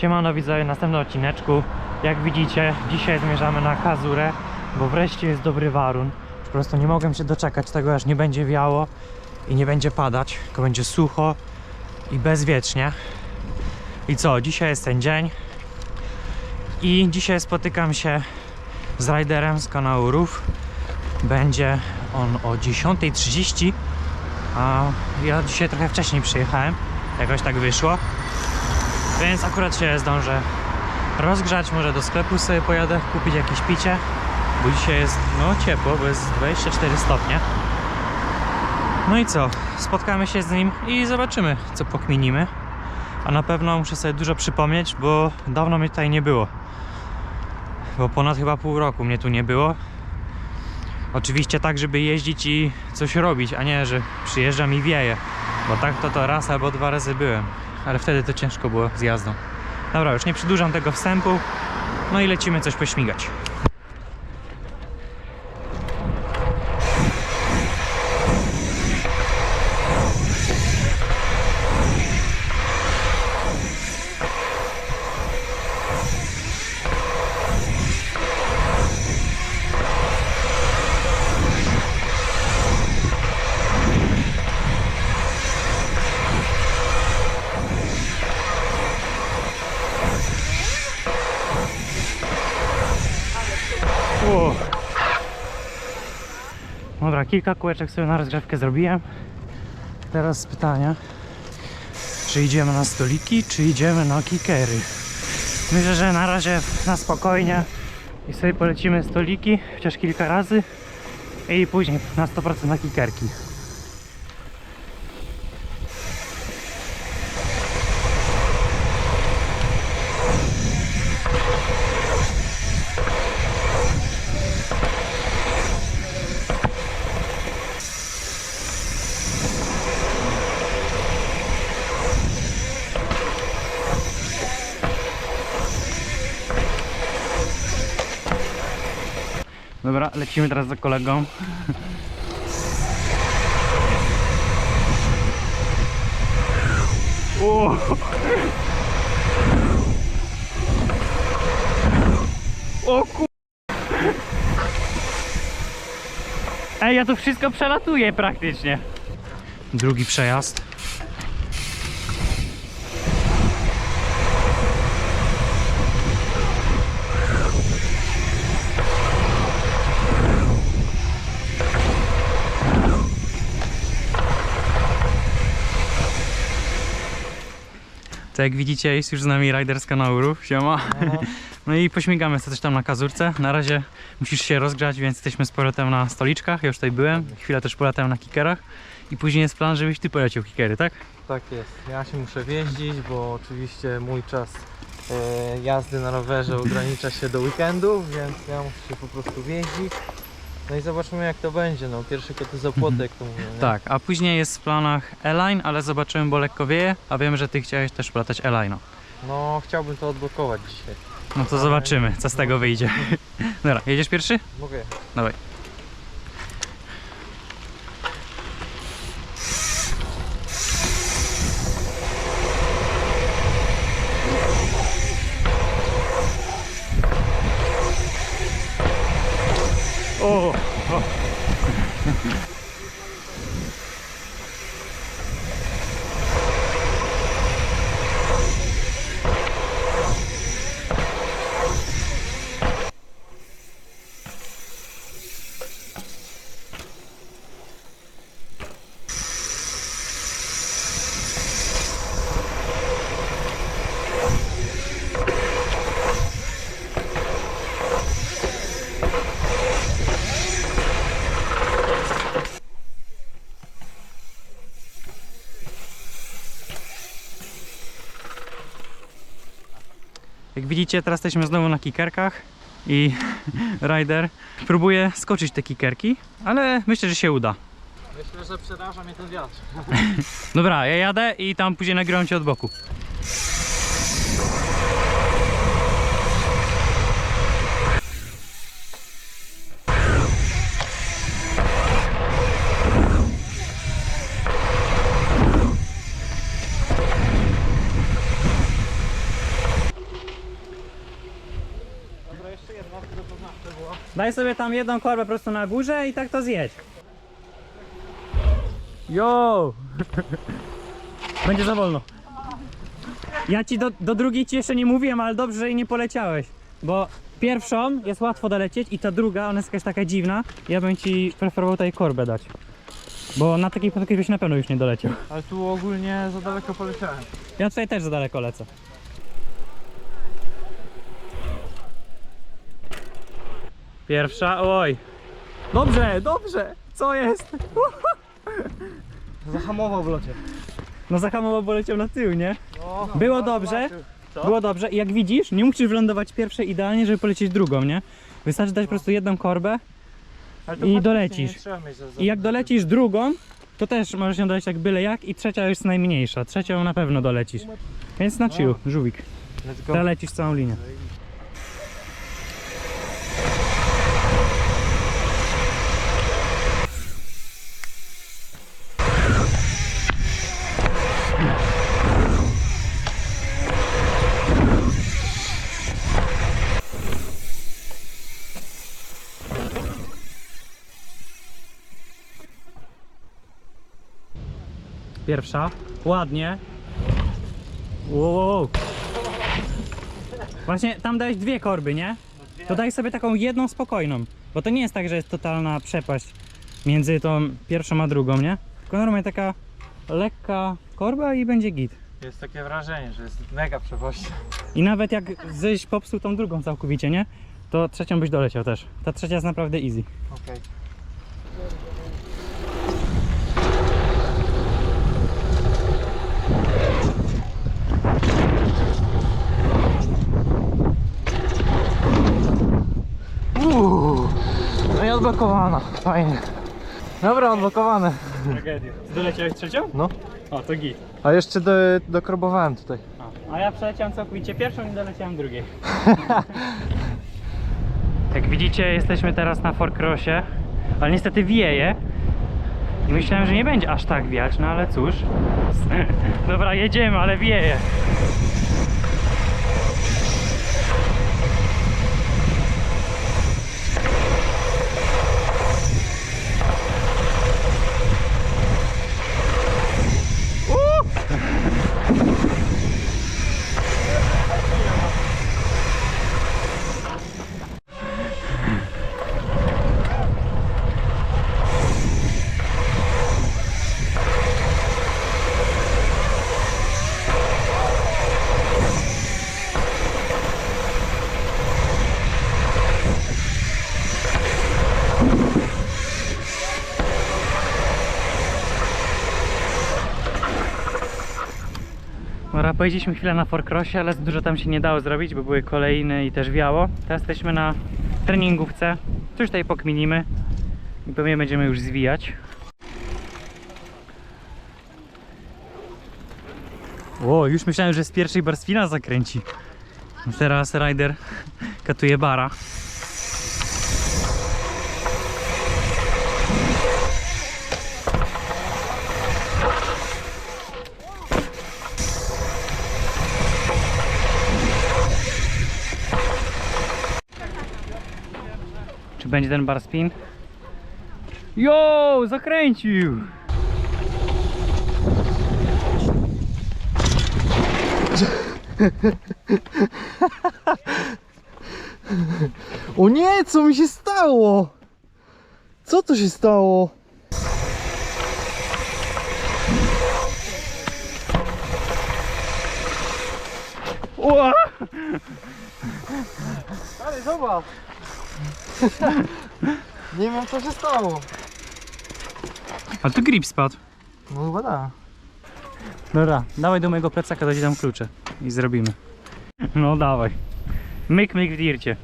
Siemano widzowie, następnym odcineczku. Jak widzicie, dzisiaj zmierzamy na Kazurę, bo wreszcie jest dobry warun. Po prostu nie mogłem się doczekać tego, aż nie będzie wiało i nie będzie padać, tylko będzie sucho i bezwiecznie. I co, dzisiaj jest ten dzień i dzisiaj spotykam się z riderem z kanału RUF. Będzie on o 10.30, a ja dzisiaj trochę wcześniej przyjechałem, jakoś tak wyszło. Więc akurat się zdążę rozgrzać, może do sklepu sobie pojadę, kupić jakieś picie, bo dzisiaj jest no ciepło, bo jest 24 stopnie. No i co? Spotkamy się z nim i zobaczymy, co pokminimy. A na pewno muszę sobie dużo przypomnieć, bo dawno mnie tutaj nie było. Bo ponad chyba pół roku mnie tu nie było. Oczywiście tak, żeby jeździć i coś robić, a nie, że przyjeżdżam i wieje. Bo tak to to raz albo dwa razy byłem. Ale wtedy to ciężko było z jazdą. Dobra, już nie przedłużam tego wstępu. No i lecimy coś pośmigać. Dobra, kilka kółeczek sobie na rozgrzewkę zrobiłem. Teraz pytania. Czy idziemy na stoliki, czy idziemy na kikery? Myślę, że na razie na spokojnie i sobie polecimy stoliki, chociaż kilka razy i później na 100% na kikerki. Dobra, lecimy teraz za kolegą. O! O. Ej, ja to wszystko przelatuję praktycznie. Drugi przejazd. To jak widzicie jest już z nami rider z kanału Rów, siema. No i pośmigamy sobie coś tam na kazurce. Na razie musisz się rozgrzać, więc jesteśmy z powrotem na stoliczkach. Ja już tutaj byłem, chwilę też polatałem na kikerach. I później jest plan, żebyś ty poleciał kikery, tak? Tak jest. Ja się muszę wjeździć, bo oczywiście mój czas e, jazdy na rowerze ogranicza się do weekendu, więc ja muszę się po prostu wjeździć. No i zobaczymy jak to będzie. No pierwszy koty za płotek, jak to mówię. nie? Tak, a później jest w planach Airline, ale zobaczymy, bo lekko wieje, a wiem, że ty chciałeś też polatać Airline'ą. No chciałbym to odblokować dzisiaj. No to zobaczymy, co z tego wyjdzie. Dobra, jedziesz pierwszy? Mogę. Dawaj. Widzicie, teraz jesteśmy znowu na kikerkach i rider próbuje skoczyć te kikerki, ale myślę, że się uda. Myślę, że przeraża mnie ten wiatr. Dobra, ja jadę i tam później nagrywam cię od boku. Daj sobie tam jedną korbę po prostu na górze i tak to zjedź. Jo! Będzie za wolno. Ja ci do, do drugiej ci jeszcze nie mówiłem, ale dobrze, że jej nie poleciałeś. Bo pierwszą jest łatwo dolecieć i ta druga, ona jest jakaś taka dziwna. Ja bym ci preferował tutaj korbę dać. Bo na takiej płytkiej byś na pewno już nie doleciał. Ale tu ogólnie za daleko poleciałem. Ja tutaj też za daleko lecę. Pierwsza, oj. Dobrze, dobrze. Co jest? Zahamował w locie. No zahamował, bo leciał na tył, nie? No, Było dobrze. Co? Było dobrze i jak widzisz, nie musisz wylądować pierwszej idealnie, żeby polecieć drugą, nie? Wystarczy dać po prostu jedną korbę I dolecisz. i jak dolecisz drugą, to też możesz ją dolecieć tak byle jak i trzecia jest najmniejsza. Trzecią na pewno dolecisz. Więc na chill, żółwik. Dolecisz całą linię. Pierwsza. Ładnie. Wow, wow, wow. Właśnie tam dałeś dwie korby, nie? To daj sobie taką jedną spokojną. Bo to nie jest tak, że jest totalna przepaść między tą pierwszą a drugą, nie? Tylko normalnie taka lekka korba i będzie git. Jest takie wrażenie, że jest mega przewoźnia. I nawet jak żeś popsuł tą drugą całkowicie, nie? To trzecią byś doleciał też. Ta trzecia jest naprawdę easy. Okej. Uuu, no i odblokowana, fajnie. Dobra, odblokowane. Tragedia. Doleciałeś trzecią? No. O, to git. A jeszcze do, dokrobowałem tutaj. A, a ja przeleciałem całkowicie pierwszą i doleciałem drugiej. Jak widzicie, jesteśmy teraz na Forkrossie, ale niestety wieje. I myślałem, że nie będzie aż tak wiać, no ale cóż. Dobra, jedziemy, ale wieje. Dobra, pojeździliśmy chwilę na Forkrossie, ale dużo tam się nie dało zrobić, bo były kolejne i też wiało. Teraz jesteśmy na treningówce. Coś tutaj pokminimy i pewnie będziemy już zwijać. O, już myślałem, że z pierwszej barstwina zakręci. Teraz rider katuje bara. Czy będzie ten bar spin? Jo, zakręcił! O nie, co mi się stało? Co to się stało? Ua! Ale zobacz. Nie wiem co się stało. Ale tu grip spadł. No chyba da. Dobra, dawaj do mojego plecaka, dać tam klucze i zrobimy. No dawaj. Myk, myk w dircie.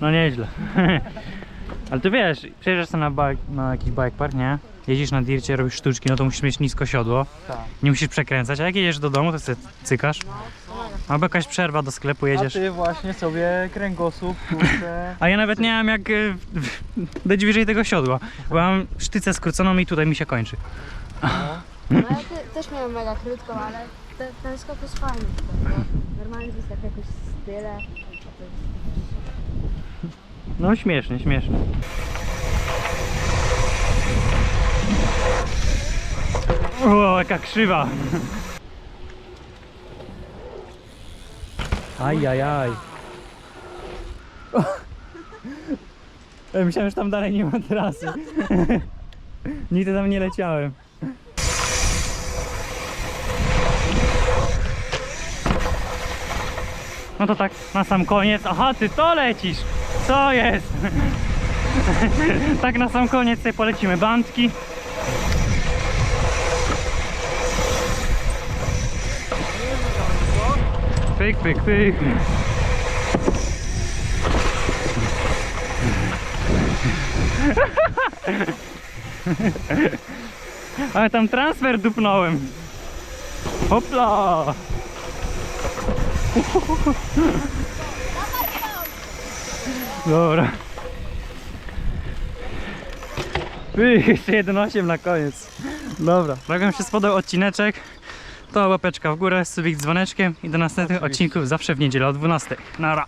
No nieźle. Ale ty wiesz, przyjeżdżasz sobie na, bike, na jakiś bike park, nie? Jedziesz na dircie, robisz sztuczki, no to musisz mieć nisko siodło. Tak. Nie musisz przekręcać, a jak jedziesz do domu, to sobie cykasz. Albo jakaś przerwa do sklepu A jedziesz. ty właśnie sobie kręgosłup, kurczę. A ja nawet nie mam jak y, dać wyżej tego siodła, bo mam sztycę skróconą i tutaj mi się kończy. No. No ja te, też miałem mega krótką, ale te, ten skok jest fajny bo normalnie to jest tak jakoś style. No śmiesznie, śmiesznie. O, jaka krzywa. Aj, aj, aj. Ja Myślałem, że tam dalej nie ma trasy. Nigdy tam nie leciałem. No to tak na sam koniec. Aha, ty to lecisz! Co jest? tak na sam koniec sobie polecimy bandki. Pyk, pyk. Ale tam transfer dupnąłem. Hopla! Dobra. Jeszcze 1.8 na koniec. Dobra. Jak wam się spodobał odcineczek, to łapeczka w górę, subik z dzwoneczkiem i do następnych odcinków zawsze w niedzielę o 12. Nara.